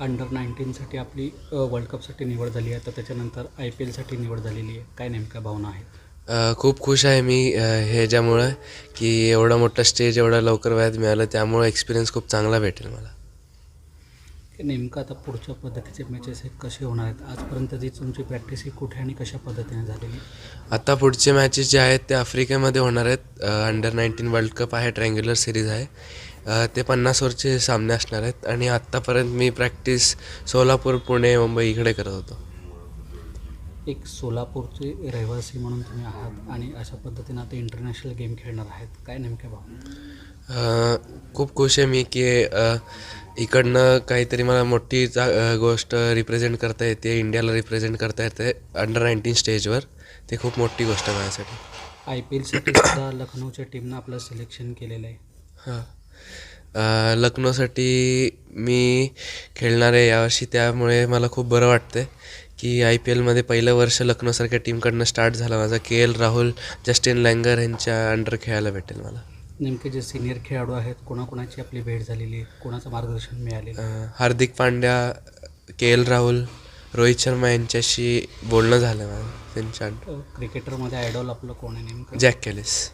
Under नाईन्टीनसाठी आपली अ, world कपसाठी निवड झाली आहे. तर त्याच्यानंतर आय पी एलसाठी निवड झालेली आहे. काय नेमक्या भावना आहेत? खूप खुश आहे मी ह्याच्यामुळं की एवढा मोठा स्टेज एवढा लवकर वयात मिळालं त्यामुळं एक्सपिरियन्स खूप चांगला भेटेल मला. की नेमकं आता पुढच्या पद्धतीचे मॅचेस हे कसे होणार आहेत? आजपर्यंतची तुमची प्रॅक्टिस ही कुठे आणि कशा पद्धतीने झालेली आता पुढचे मॅचेस जे आहेत ते आफ्रिकेमध्ये होणार आहेत. अंडर नाईन्टीन वर्ल्ड कप आहे ट्रँग्युलर सिरीज आहे. ते पन्नास ओव्हरचे सामने असणार आहेत आणि आत्तापर्यंत मी प्रॅक्टिस सोलापूर पुणे मुंबई इकडे करत होतो. एक सोलापूरचे रहिवासी म्हणून तुम्ही आहात आणि अशा पद्धतीनं आता इंटरनॅशनल गेम खेळणार आहेत. काय नेमक्या भावना अ, खूप खुश आहे मी की इकडनं काहीतरी मला मोठी चा गोष्ट रिप्रेझेंट करता येते इंडियाला रिप्रेझेंट करता येते अंडर नाईन्टीन स्टेजवर ते खूप मोठी गोष्ट आहे माझ्यासाठी. आय पी एलसाठी सुद्धा लखनौच्या टीमनं आपलं सिलेक्शन केलेलं आहे. हां. लखनौसाठी मी खेळणार आहे यावर्षी त्यामुळे मला खूप बरं वाटतं की आय पी एलमध्ये पहिलं वर्ष लखनौसारख्या टीमकडनं स्टार्ट झालं माझा. K L Rahul Justin Langer यांच्या अंडर खेळायला भेटेल मला. नेमके जे सिनियर खेळाडू आहेत कोणाकोणाची आपली भेट झालेली आहे? कोणाचं मार्गदर्शन मिळालेलं आहे? अ, हार्दिक पांड्या के एल राहुल रोहित शर्मा यांच्याशी बोलणं झालं माझं त्यांच्या अ, क्रिकेटरमध्ये आयडॉल आपलं कोण आहे नेमकं? Jack Kallis.